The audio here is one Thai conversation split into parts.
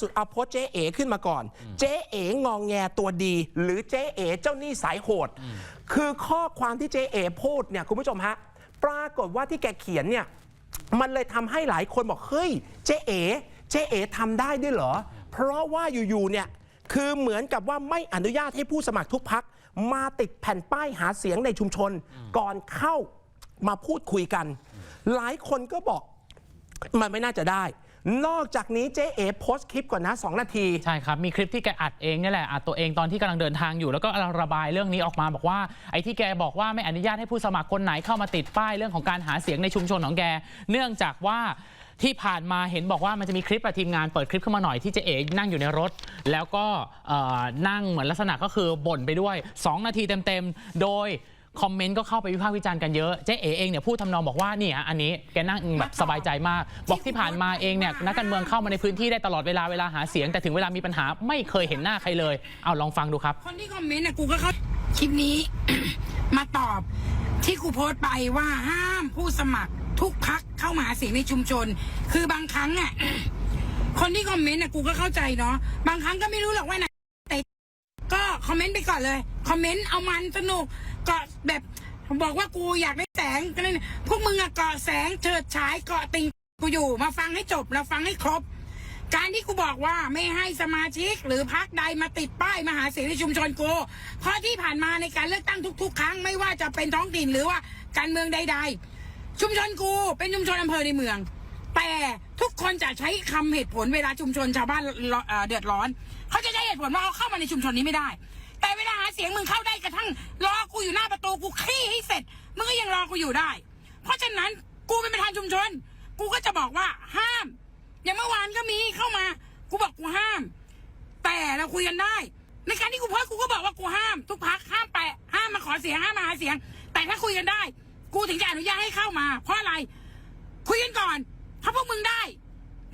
สุดเอาโพสต์เจ๊เอขึ้นมาก่อน เจ๊เององแงตัวดี หรือเจ๊เอเจ้าหนี้สายโหด คือข้อความที่เจ๊เอพูดเนี่ยคุณผู้ชมฮะปรากฏว่าที่แกเขียนเนี่ยมันเลยทำให้หลายคนบอกเฮ้ยเจ๊เอเจ๊เอทำได้ด้วยเหรอ เพราะว่าอยู่ๆเนี่ยคือเหมือนกับว่าไม่อนุญาตให้ผู้สมัครทุกพักมาติดแผ่นป้ายหาเสียงในชุมชน ก่อนเข้ามาพูดคุยกัน หลายคนก็บอกมันไม่น่าจะได้ นอกจากนี้เจ๊เอ๋โพสต์คลิปก่อนนะ2นาที ใช่ครับ มีคลิปที่แกอัดเองนี่แหละอัดตัวเองตอนที่กำลังเดินทางอยู่ แล้วก็ระบายเรื่องนี้ออกมาบอกว่าไอ้ที่แกบอกว่าไม่อนุญาตให้ผู้สมัครคนไหนเข้ามาติดป้ายเรื่องของการหาเสียงในชุมชนของแก เนื่องจากว่าที่ผ่านมาเห็นบอกว่ามันจะมีคลิปอะทีมงานเปิดคลิปขึ้นมาหน่อยที่เจ๊เอ๋นั่งอยู่ในรถ แล้วก็นั่งเหมือนลักษณะก็คือบ่นไปด้วย 2 นาทีเต็มๆ โดย คอมเมนต์ก็เข้าไปวิพากษ์วิจารณ์กันเยอะ เจ๊เอ๋เองเนี่ยพูดทำนองบอกว่าเนี่ยอันนี้แกนั่งแบบสบายใจมาก บอกที่ผ่านมาเองเนี่ยนักการเมืองเข้ามาในพื้นที่ได้ตลอดเวลาเวลาหาเสียง แต่ถึงเวลามีปัญหาไม่เคยเห็นหน้าใครเลย เอาลองฟังดูครับ คนที่คอมเมนต์นะกูก็เข้าคลิปนี้ มาตอบที่กูโพสต์ไปว่าห้ามผู้สมัครทุกพักเข้ามาหาเสียงในชุมชน คือบางครั้งอะ คนที่คอมเมนต์นะกูก็เข้าใจเนาะบางครั้งก็ไม่รู้หรอกว่าไหนแต่ก็คอมเมนต์ไปก่อนเลย คอมเมนต์เอามันสนุก ก็แบบบอกว่ากูอยากได้แสงก็เลยพวกมึงอะเกาะแสงเฉิดฉายเกาะติงกูอยู่มาฟังให้จบแล้วฟังให้ครบ การที่กูบอกว่าไม่ให้สมาชิกหรือพักใดมาติดป้ายมหาเสียงในชุมชนกูเพราะที่ผ่านมาในการเลือกตั้งทุก ๆ ครั้งไม่ว่าจะเป็นท้องถิ่นหรือว่าการเมืองใด ๆ ชุมชนกูเป็นชุมชนอำเภอในเมือง แต่ทุกคนจะใช้คำเหตุผลเวลาชุมชนชาวบ้านเดือดร้อน เขาจะใช้เหตุผลว่าเอาเข้ามาในชุมชนนี้ไม่ได้ แต่เวลาหาเสียงมึงเข้าได้กระทั่งรอกูอยู่หน้าประตูกูขี้ให้เสร็จมึงก็ยังรอกูอยู่ได้ เพราะฉะนั้นกูเป็นประธานชุมชน กูก็จะบอกว่าห้าม อย่างเมื่อวานก็มีเข้ามา กูบอกกูห้าม แต่เราคุยกันได้ ในการที่กูโพสต์กูก็บอกว่ากูห้าม ทุกพักห้ามไปห้ามมาขอเสียงห้ามมาหาเสียง แต่ถ้าคุยกันได้ กูถึงจะอนุญาตให้เข้ามา เพราะอะไร คุยกันก่อน ถ้าพวกมึงได้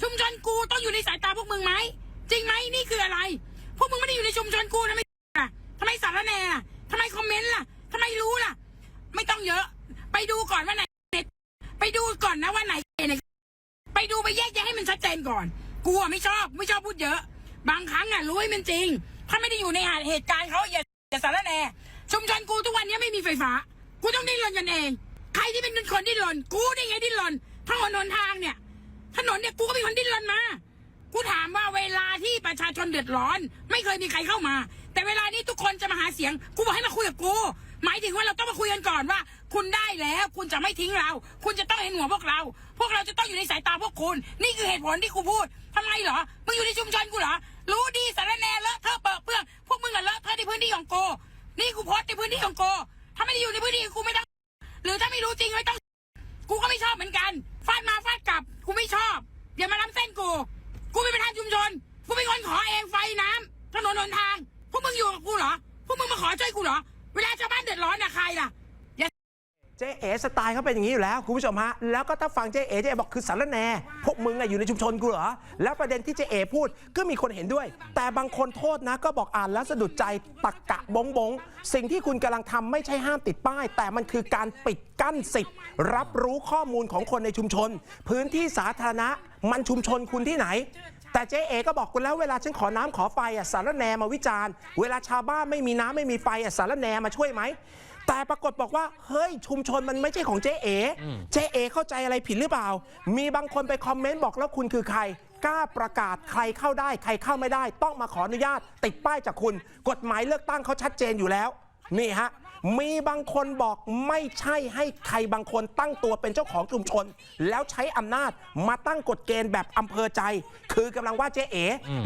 ชุมชนกูต้องอยู่ในสายตาพวกมึงไหมจริงไหมนี่คืออะไร พวกมึงไม่ได้อยู่ในชุมชนกูทำไม่ ทำไมสารแน่ล่ะทำไมคอมเมนต์ล่ะทำไมรู้ล่ะ ไม่ต้องเยอะ ไปดูก่อนว่าไหนเน็ตไปดูก่อนนะว่าไหนเน็ตไปดูไปแยกแยะให้มันชัดเจนก่อนกูอะไม่ชอบไม่ชอบพูดเยอะ บางครั้งอะรู้ให้มันจริง ถ้าไม่ได้อยู่ในเหตุการณ์เขาอย่าอย่าสารแน่ชุมชนกูทุกวันนี้ไม่มีไฟฟ้า กูต้องดิ้นรนกันเอง ใครที่เป็นคนดิ้นรน กูได้ไงดิ้นรนถนนหนทางเนี่ย ถนนเนี่ยกูก็เป็นคนดิ้นรนมา กูถามว่าเวลาที่ประชาชนเดือดร้อน ไม่เคยมีใครเข้ามา แต่เวลานี้ทุกคนจะมาหาเสียงกูบอกให้มาคุยกับกูหมายถึงว่าเราต้องมาคุยกันก่อนว่า คุณได้แล้วคุณจะไม่ทิ้งเรา คุณจะต้องเห็นหัวพวกเรา พวกเราจะต้องอยู่ในสายตาพวกคุณ นี่คือเหตุผลที่กูพูดทำไมเหรอมึงอยู่ในชุมชนกูเหรอรู้ดีสารแน่เลอะเทอะเปอะเปื้อนพวกมึงอะเลอะเทอะในพื้นที่ของกูนี่กูโพสต์ในพื้นที่ของกูถ้าไม่ได้อยู่ในพื้นที่กูไม่ต้อง หรือถ้าไม่รู้จริงไม่ต้อง กูก็ไม่ชอบเหมือนกันฟาดมาฟา สไตล์เขาเป็นอย่างนี้อยู่แล้วคุณผู้ชมฮะ แล้วก็ถ้าฟังเจ๊เอ๋เจ๊เอบอกคือสารแหนพวกมึงอะอยู่ในชุมชนกูเหรอ แล้วประเด็นที่เจ๊เอ๋พูดก็มีคนเห็นด้วย แต่บางคนโทษนะก็บอกอ่านแล้วสะดุดใจตักกะบงบง สิ่งที่คุณกำลังทำไม่ใช่ห้ามติดป้าย แต่มันคือการปิดกั้นสิทธิ์ รับรู้ข้อมูลของคนในชุมชน พื้นที่สาธารณะมันชุมชนคุณที่ไหนแต่เจ๊เอก็บอกคุณแล้วเวลาฉันขอน้ำขอไฟอะสารแหนมาวิจารณ์ เวลาชาวบ้านไม่มีน้ำไม่มีไฟอะสารแหนมาช่วยไหม แต่ปรากฏบอกว่า เฮ้ย ชุมชนมันไม่ใช่ของเจ๊เอเจ๊เอเข้าใจอะไรผิดหรือเปล่า มีบางคนไปคอมเมนต์บอกแล้วคุณคือใครกล้าประกาศใครเข้าได้ ใครเข้าไม่ได้ ต้องมาขออนุญาต ติดป้ายจากคุณ กฎหมายเลือกตั้งเขาชัดเจนอยู่แล้ว นี่ฮะ มีบางคนบอกไม่ใช่ให้ใครบางคนตั้งตัวเป็นเจ้าของชุมชน แล้วใช้อำนาจมาตั้งกฎเกณฑ์แบบอำเภอใจ คือกำลังว่าเจ๊เอ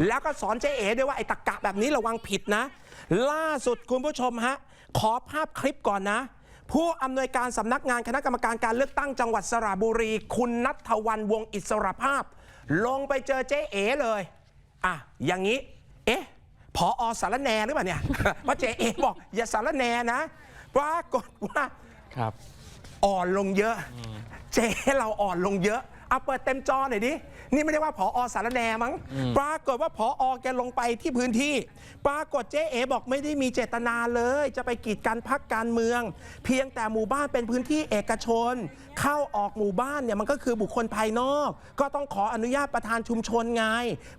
แล้วก็สอนเจ๊เอด้วยว่าไอ้ตะกะแบบนี้ระวังผิดนะ ล่าสุดคุณผู้ชมฮะขอภาพคลิปก่อนนะ ผู้อำนวยการสำนักงานคณะกรรมการการเลือกตั้งจังหวัดสระบุรี คุณนัทวันวงศ์อิสรภาพ ลงไปเจอเจ๊เอเลยอะอย่างนี้ เอ๊ะพออสารแหนหรือเปล่าเนี่ยเพราะเจ๊เอบอกอย่าสารแหนนะ ปรากฏว่าครับ อ่อนลงเยอะ เจ๊เราอ่อนลงเยอะเอาเปิดเต็มจอหน่อยดิ นี่ไม่ได้ว่าผอสารแหนมั้ง ปรากฏว่าผอแกลงไปที่พื้นที่ ปรากฏเจ๊เอบอกไม่ได้มีเจตนาเลย จะไปกีดกันพักการเมือง เพียงแต่หมู่บ้านเป็นพื้นที่เอกชน เข้าออกหมู่บ้านเนี่ยมันก็คือบุคคลภายนอก ก็ต้องขออนุญาตประธานชุมชนไง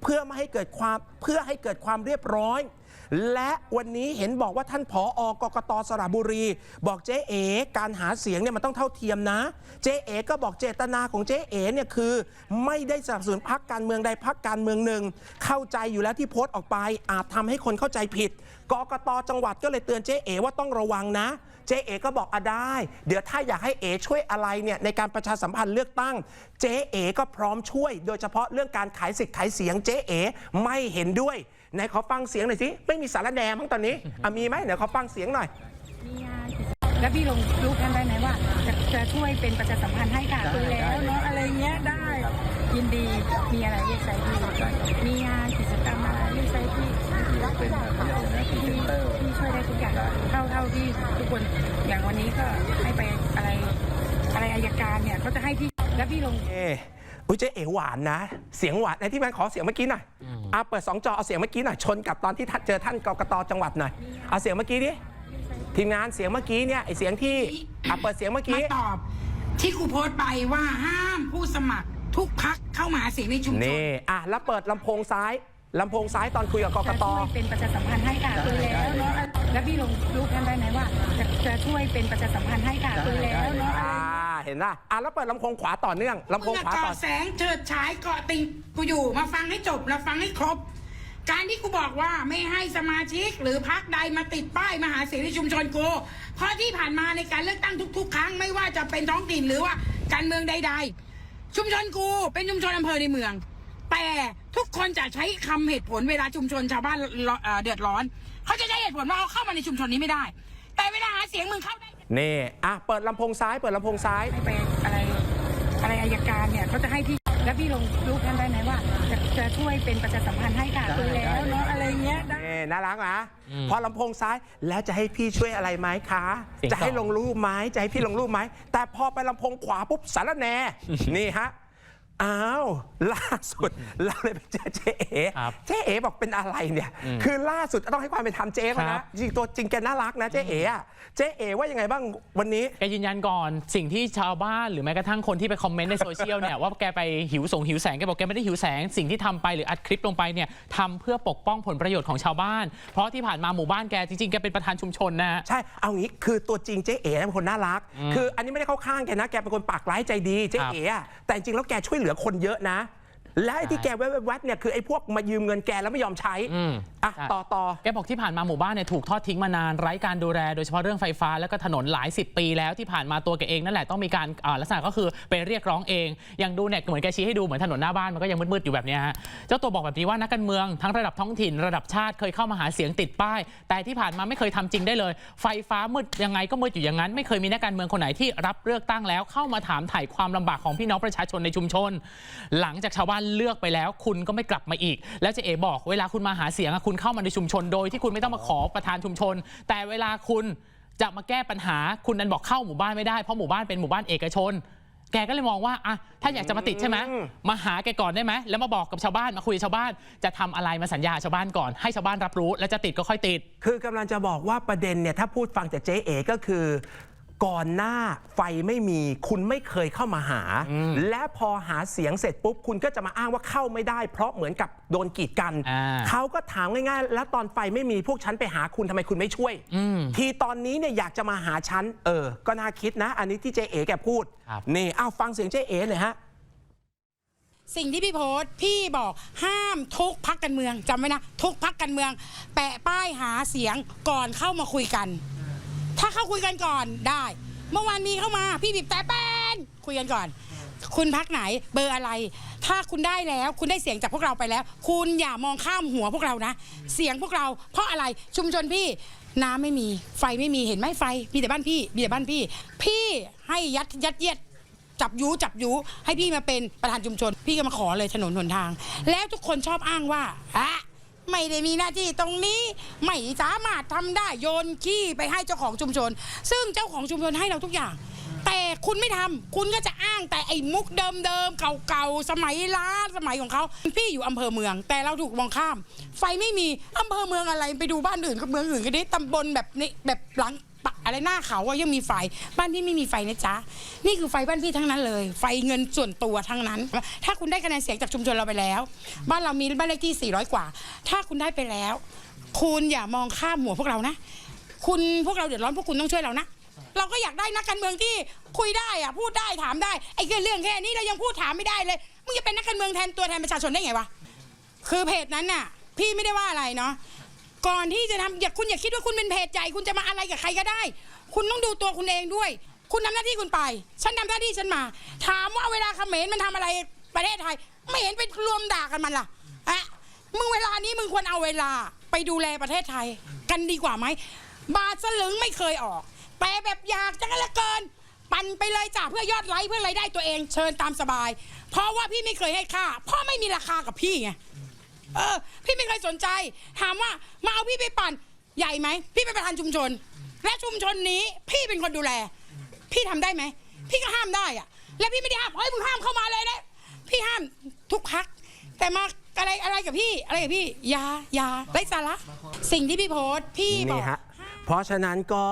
เพื่อไม่ให้เกิดความเพื่อให้เกิดความเรียบร้อยและวันนี้เห็นบอกว่าท่านผออกกตสระบุรี บอกเจ๊เอการหาเสียงเนี่ยมันต้องเท่าเทียมนะ เจ๊เอก็บอกเจตนาของเจ๊เอเนี่ยคือ ไม่ได้สนับสนุนพักการเมืองใดพักการเมืองหนึ่ง เข้าใจอยู่แล้วที่โพสต์ออกไป อาจทำให้คนเข้าใจผิดกกตจังหวัดก็เลยเตือนเจ๊เอว่าต้องระวังนะ เจ๊เอก็บอกอะได้ เดี๋ยวถ้าอยากให้เอช่วยอะไรเนี่ยในการประชาสัมพันธ์เลือกตั้ง เจ๊เอก็พร้อมช่วย โดยเฉพาะเรื่องการขายสิทธิ์ขายเสียงเจ๊เอไม่เห็นด้วย ไหนขอฟังเสียงหน่อยสิไม่มีสารแหนมั้งตอนนี้อะมีไหมเดี๋ยวขอฟังเสียงหน่อยแล้วพี่ลงรูปกันได้ไหมว่าจะจะช่วยเป็นประชาสัมพันธ์ให้ค่ะคุยแล้วเนาะอะไรเงี้ยได้ ยินดีมีอะไรเรียกใช้พี่มีงานกิจกรรมอะไรเรียกใช้พี่เป็นพี่พี่ช่วยได้ทุกอย่างเท่าเท่าที่ทุกคนอย่างวันนี้ก็ให้ไปอะไรอะไรอายการเนี่ยเขาจะให้พี่แล้วพี่ลงเออุ้ยเจ๊เอหวานนะ เสียงหวานในที่มันขอเสียงเมื่อกี้หน่อยอะเปิดสองจอเอาเสียงเมื่อกี้หน่อยชนกับตอนที่ท่านเจอท่านกกตจังหวัดหน่อยเอาเสียงเมื่อกี้ดิทีมงานเสียงเมื่อกี้เนี่ยไอเสียงที่อะเปิดเสียงเมื่อมากี้ตอบที่ครูโพสต์ไปว่าห้ามผู้สมัครทุกพักเข้ามาหาเสียงในชุมชนนี่อะแล้วเปิดลำโพงซ้ายลำโพงซ้ายตอนคุยกับกกจะตช่วยเป็นประชาสัมพันธ์ให้ค่ะคุยแล้วเนาะแล้วพี่ลงรูปกันได้ไหมว่าจะจะช่วยเป็นประชาสัมพันธ์ให้ค่ะคุยแล้วเนาะอ่า เห็นนะอะแล้วเปิดลำโพงขวาต่อเนื่องลำโพมึงงอะขวาเกาะต่อแสงเฉิดฉายเกาะติงกูอยู่มาฟังให้จบแล้วฟังให้ครบ การที่กูบอกว่าไม่ให้สมาชิกหรือพักใดมาติดป้ายมาหาเสียงในชุมชนกูเพราะที่ผ่านมาในการเลือกตั้งทุก ๆ ครั้งไม่ว่าจะเป็นท้องถิ่นหรือว่าการเมืองใด ๆ ชุมชนกูเป็นชุมชนอำเภอในเมือง แต่ทุกคนจะใช้คำเหตุผลเวลาชุมชนชาวบ้านเอ่อเดือดร้อน เขาจะใช้เหตุผลว่าเขาเข้ามาในชุมชนนี้ไม่ได้ แต่เวลาหาเสียงมึงเข้าได้นี่อะเปิดลำโพงซ้ายเปิดลำโพงซ้ายให้ไปอะไรอะไรอายการเนี่ยเขาจะให้พี่แล้วพี่ลงรูปกันได้ไหมว่าจะจะช่วยเป็นประชาสัมพันธ์ให้ค่ะคุยแล้วเนาะอะไรเงี้ยได้นี่น่ารักนะอืมพอลำโพงซ้ายแล้วจะให้พี่ช่วยอะไรไหมคะเสียงจะให้สองลงรูปไหมจะให้พี่ลงรูปไหมแต่พอไปลำโพงขวาปุ๊บสารแหน นี่ฮะ อ้าว ล่าสุด เราเลยไปเจอเจ๊เอ๋ครับเจ๊เอ๋บอกเป็นอะไรเนี่ย อืมคือล่าสุดต้องให้ความเป็นธรรมเจ๊เขาครันะบ จริงๆตัวจริงแกน่ารักนะเจ๊เอ๋อะเจ๊เอ๋ว่ายังไงบ้างวันนี้ แกยืนยันก่อนสิ่งที่ชาวบ้านหรือแม้กระทั่งคนที่ไปคอมเมนต์ในโซเชียลเนี่ย ว่าแกไปหิวสงหิวแสงแกบอกแกไม่ได้หิวแสง สิ่งที่ทำไปหรืออัดคลิปลงไปเนี่ยทำเพื่อปกป้องผลประโยชน์ของชาวบ้าน เพราะที่ผ่านมาหมู่บ้านแกจริงๆแกเป็นประธานชุมชนนะฮะ ใช่ เอางี้ คือตัวจริงเจ๊เอ๋เป็นคนน่ารัก คืออันนี้ไม่ได้เข้าข้างแกนะ แกเป็นคนปากร้ายใจดี เจ๊เอ๋อะแต่จริงๆแล้วแกช่วยเหลือคนเยอะนะ และไอ้ที่แกแวดๆเนี่ยคือไอ้พวกมายืมเงินแกแล้วไม่ยอมใช้ อืมอะใช่ต่อต่อแกบอกที่ผ่านมาหมู่บ้านเนี่ยถูกทอดทิ้งมานานไร้การดูแลโดยเฉพาะเรื่องไฟฟ้าแล้วก็ถนนหลายสิบปีแล้วที่ผ่านมาตัวแกเองนั่นแหละต้องมีการอ่าลักษณะก็คือไปเรียกร้องเองอย่างดูเนี่ยเหมือนแกชี้ให้ดูเหมือนถนนหน้าบ้านมันก็ยังมืดๆอยู่แบบเนี้ยฮะเจ้าตัวบอกแบบนี้ว่านักการเมืองทั้งระดับท้องถิ่นระดับชาติเคยเข้ามาหาเสียงติดป้าย แต่ที่ผ่านมาไม่เคยทำจริงได้เลย ไฟฟ้ามืดยังไงก็มืดอยู่อย่างนั้น ไม่เคยมีนักการเมืองคนไหนที่รับเลือกตั้งแล้ว เข้ามาถามถ่ายความลำบากของพี่น้องประชาชนในชุมชน หลังจากชาวบ้านเลือกไปแล้ว คุณก็ไม่กลับมาอีก แล้วเจเอบอกเวลาคุณมาหาเสียงอะคุณเข้ามาในชุมชนโดยที่คุณไม่ต้องมาขอประธานชุมชน แต่เวลาคุณจะมาแก้ปัญหาคุณนั้นบอกเข้าหมู่บ้านไม่ได้เพราะหมู่บ้านเป็นหมู่บ้านเอกชน แกก็เลยมองว่าอะถ้าอยากจะมาติดใช่ไหมอืมมาหาแกก่อนได้ไหมแล้วมาบอกกับชาวบ้านมาคุยกับชาวบ้าน จะทำอะไรมาสัญญาชาวบ้านก่อนให้ชาวบ้านรับรู้ แล้วจะติดก็ค่อยติด คือกำลังจะบอกว่าประเด็นเนี่ยถ้าพูดฟังจากเจ๊เอ๋ก็คือ ก่อนหน้าไฟไม่มีคุณไม่เคยเข้ามาหา และพอหาเสียงเสร็จปุ๊บ คุณก็จะมาอ้างว่าเข้าไม่ได้ เพราะเหมือนกับโดนกีดกันอ่าเขาก็ถามง่ายๆ แล้วตอนไฟไม่มีพวกฉันไปหาคุณทำไมคุณไม่ช่วยอืมทีตอนนี้เนี่ยอยากจะมาหาฉันเออ ก็น่าคิดนะ อันนี้ที่เจ๊เอ๋แกพูดครับนี่อ้าวฟังเสียงเจ๊เอ๋หน่อยฮะสิ่งที่พี่โพสต์พี่บอกห้ามทุกพักการเมืองจำไว้นะ ทุกพักการเมือง แปะป้ายหาเสียงก่อนเข้ามาคุยกัน ถ้าเข้าคุยกันก่อนได้ เมื่อวานมีเข้ามาพี่บีบแต่แป้นคุยกันก่อน คุณพักไหนเบอร์อะไร ถ้าคุณได้แล้ว คุณได้เสียงจากพวกเราไปแล้ว คุณอย่ามองข้ามหัวพวกเรานะ เสียงพวกเราเพราะอะไรชุมชนพี่น้ำไม่มีไฟไม่มีเห็นไหมไฟ มีแต่บ้านพี่ มีแต่บ้านพี่ พี่ให้ยัดยัดเยียดจับยูจับยูให้พี่มาเป็นประธานชุมชน พี่ก็มาขอเลยถนนหนทาง แล้วทุกคนชอบอ้างว่าอะ ไม่ได้มีหน้าที่ตรงนี้ ไม่สามารถทำได้โยนขี้ไปให้เจ้าของชุมชน ซึ่งเจ้าของชุมชนให้เราทุกอย่าง แต่คุณไม่ทำคุณก็จะอ้างแต่ไอ้มุกเดิมๆเก่าๆสมัยล้าสมัยของเขาพี่อยู่อำเภอเมือง แต่เราถูกมองข้าม ไฟไม่มีอำเภอเมืองอะไรไปดูบ้านอื่นก็เมืองอื่นก็ได้ตำบลแบบนี้แบบหลัง ปะอะไรหน้าเขาอะยังมีไฟ บ้านพี่ไม่มีไฟนะจ๊ะ นี่คือไฟบ้านพี่ทั้งนั้นเลย ไฟเงินส่วนตัวทั้งนั้น ถ้าคุณได้คะแนนเสียงจากชุมชนเราไปแล้ว บ้านเรามีบ้านเลขที่ 400 กว่า ถ้าคุณได้ไปแล้ว คุณอย่ามองข้ามหัวพวกเรานะ คุณพวกเราเดือดร้อนพวกคุณต้องช่วยเรานะ เราก็อยากได้นักการเมืองที่คุยได้อะพูดได้ถามได้ไอ้แค่เรื่องแค่นี้เรายังพูดถามไม่ได้เลยมึงจะเป็นนักการเมืองแทนตัวแทนประชาชนได้ไงวะคือเพจนั้นน่ะ พี่ไม่ได้ว่าอะไรเนาะ ก่อนที่จะทำอย่าคุณอย่าคิดว่าคุณเป็นเพจใหญ่คุณจะมาอะไรกับใครก็ได้ คุณต้องดูตัวคุณเองด้วย คุณทำหน้าที่คุณไป ฉันทำหน้าที่ฉันมา ถามว่าเวลาเขมรมันทำอะไรประเทศไทย ไม่เห็นไปรวมด่ากันมันล่ะอะมึงเวลานี้มึงควรเอาเวลาไปดูแลประเทศไทยกันดีกว่าไหม บาทสลึงไม่เคยออก แต่แบบอยากจะกันเหละเกิน ปั่นไปเลยจ้ะเพื่อยอดไลค์เพื่อรายได้ตัวเองเชิญตามสบาย เพราะว่าพี่ไม่เคยให้ค่าเพราะไม่มีราคากับพี่ไง เออ พี่ไม่เคยสนใจ ถามว่ามาเอาพี่ไปปั่น ใหญ่ไหม พี่เป็นประธานชุมชน และชุมชนนี้ พี่เป็นคนดูแล พี่ทำได้ไหม พี่ก็ห้ามได้อะและพี่ไม่ได้ห้ามเฮ้ยมึงห้ามเข้ามาเลยนะพี่ห้ามทุกพัก แต่มาอะไรอะไรกับพี่ อะไรกับพี่ยายาไร้สาระสิ่งที่พี่โพสต์พี่บอนี่ก ฮะเพราะฉะนั้นก็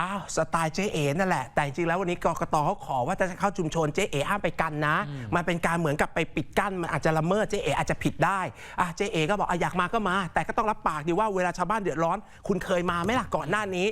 อ้าวสไตล์เจ๊เอ๋นั่นแหละ แต่จริงๆแล้ววันนี้กกตเขาขอว่าจะเข้าชุมชนเจ๊เอ๋ห้ามไปกันนะ มันเป็นการเหมือนกับไปปิดกั้นมันอาจจะละเมิดเจ๊เอ๋อาจจะผิดได้อะเจ๊เอ๋ก็บอกอะอยากมาก็มา แต่ก็ต้องรับปากดีว่าเวลาชาวบ้านเดือดร้อน คุณเคยมาไหมล่ะก่อนหน้านี้